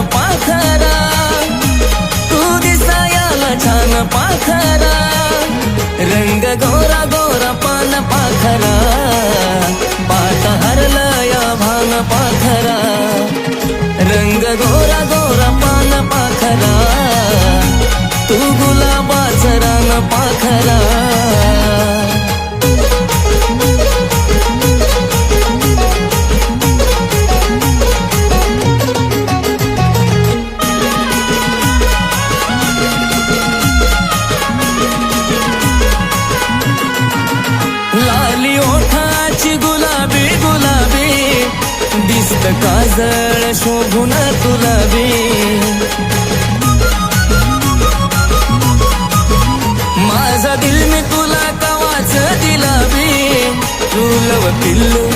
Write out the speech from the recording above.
पाखरा. तू दिसायाला छान पाखरा. रंग गोरा गोरा पान पाखरा. पाट हरला या भान पाखरा. रंग गोरा गोरा पान पाखरा. तू गुलाबाच पाखरा. दिसत काजळ शोभून तुला बी. माझा दिल मी तुला कवाच दिला बी. तुलव पिल्लू